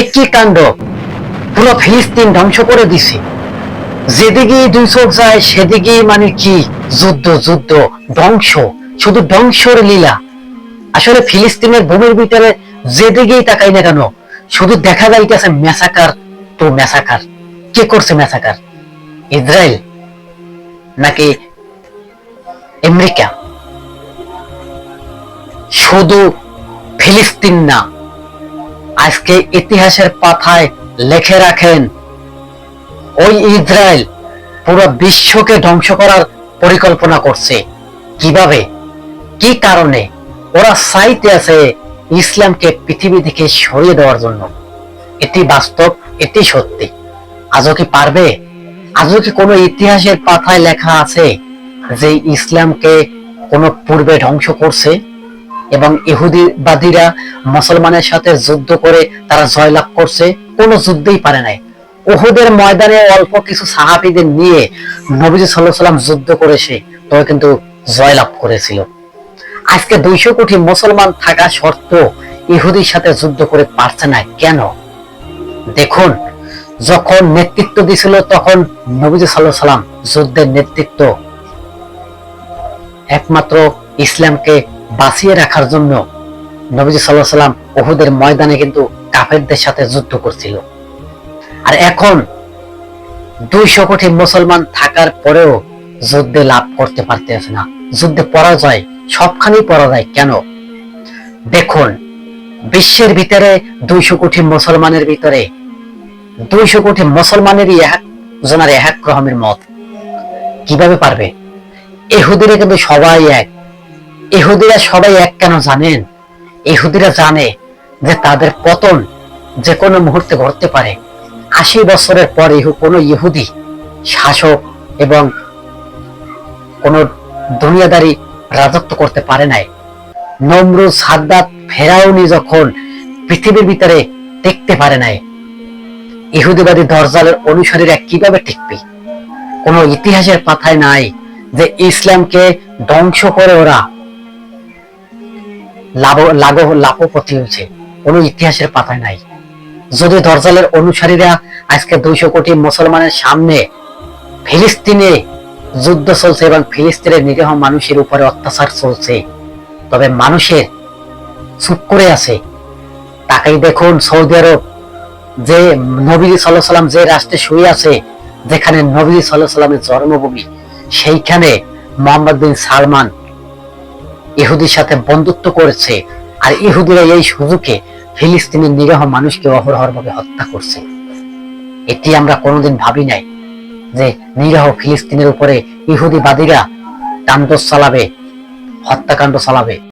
একই কাণ্ড পুরো ফিলিস্তিন ধ্বংস করে দিছে। যেদিকে দুই চোখ যায় সেদিকে মানে কি? যুদ্ধ যুদ্ধ, ধ্বংস। শুধু ধ্বংসর লীলা। আসলে ফিলিস্তিনের ভূমির ভিতরে যেদিকেই তাকাই না কেন, শুধু দেখা যাইতেছে মেসাকার তো মেসাকার কে করছে মেসাকার ইসরায়েল নাকি আমেরিকা? শুধু ফিলিস্তিন না আজকে ইতিহাসের পাতায় লেখে রাখেন, ওই ইসরায়েল পুরো বিশ্বকে ধ্বংস করার পরিকল্পনা করছে। কীভাবে? কি কারণে? ওরা চাইতে আছে ইসলামকে পৃথিবী থেকে সরিয়ে দেওয়ার জন্য। এটি বাস্তব, এটি সত্যি। আজও কি পারবে? আজও কি কোনো ইতিহাসের পাতায় লেখা আছে যে ইসলামকে কোনো পূর্বে ধ্বংস করছে? এবং ইহুদিবাদীরা মুসলমানের সাথে যুদ্ধ করে তারা জয়লাভ করছে। কোনো যুদ্ধই পারে নাই। ওহুদের ময়দানে অল্প কিছু সাহাবিদের নিয়ে নবীজি সাল্লাহ সাল্লাম যুদ্ধ করেছে। তবে কিন্তু জয়লাভ করেছিল। আজকে দুইশো কোটি মুসলমান থাকা সত্ত্বেও ইহুদির সাথে যুদ্ধ করে পারছে না। কেন? দেখুন, যখন নেতৃত্ব দিছিল, তখন নবীজি সাল্লাহ সাল্লাম যুদ্ধের নেতৃত্ব একমাত্র ইসলামকে বাঁচিয়ে রাখার জন্য নবীজি সাল্লাহ সাল্লাম ওহুদের ময়দানে কিন্তু কাফেরদের সাথে যুদ্ধ করছিল। আর এখন দুইশো কোটি মুসলমান থাকার পরেও যুদ্ধে লাভ করতে পারতেছে না। যুদ্ধে পরাজয়, সবখানেই পরাজয়। কেন? দেখুন, বিশ্বের ভিতরে দুইশো কোটি মুসলমানের ভিতরে দুইশো কোটি মুসলমানেরই জনের এক রকমের মত। কীভাবে পারবে? এহুদিরা কিন্তু সবাই এক। ইহুদিরা সবাই এক কেন জানেন? ইহুদিরা জানে যে তাদের পতন যে কোনো মুহূর্তে ঘটতে পারে। আশি বছরের পরে কোনো ইহুদি শাসক এবং কোন দুনিয়াদারি রাজত্ব করতে পারে নাই। নমরুদ, সাদ্দাত, ফেরাউনি যখন পৃথিবীর ভিতরে টিকতে পারে নাই, ইহুদিবাদী দরজালের অনুসারীরা কীভাবে টিকবে? কোনো ইতিহাসের পাথায় নাই যে ইসলামকে ধ্বংস করে ওরা লাভ লাভ লাভপতি হয়েছে কোনো ইতিহাসের পাতায় নাই। যদি দরজালের অনুসারীরা আজকে দুইশো কোটি মুসলমানের সামনে ফিলিস্তিনে যুদ্ধ চলছে এবং ফিলিস্তিনের নিরীহ মানুষের উপরে অত্যাচার চলছে, তবে মানুষের চুপ করে আছে, তাকেই দেখুন সৌদি আরব, যে নবী সাল্লাহ সাল্লাম যে রাষ্ট্রে শুয়ে আছে, যেখানে নবী সাল্লাহ সাল্লামের জন্মভূমি, সেইখানে মোহাম্মদ বিন সালমান ইহুদির সাথে বন্ধুত্ব করেছে, আর ইহুদিরা এই সুযোগে ফিলিস্তিনের নিরহ মানুষকে অহরহর ভাবে হত্যা করছে। এটি আমরা কোনোদিন ভাবি নাই যে নিরহ ফিলিস্তিনের উপরে ইহুদিবাদীরা তাণ্ডব চালাবে হত্যাকাণ্ড চালাবে।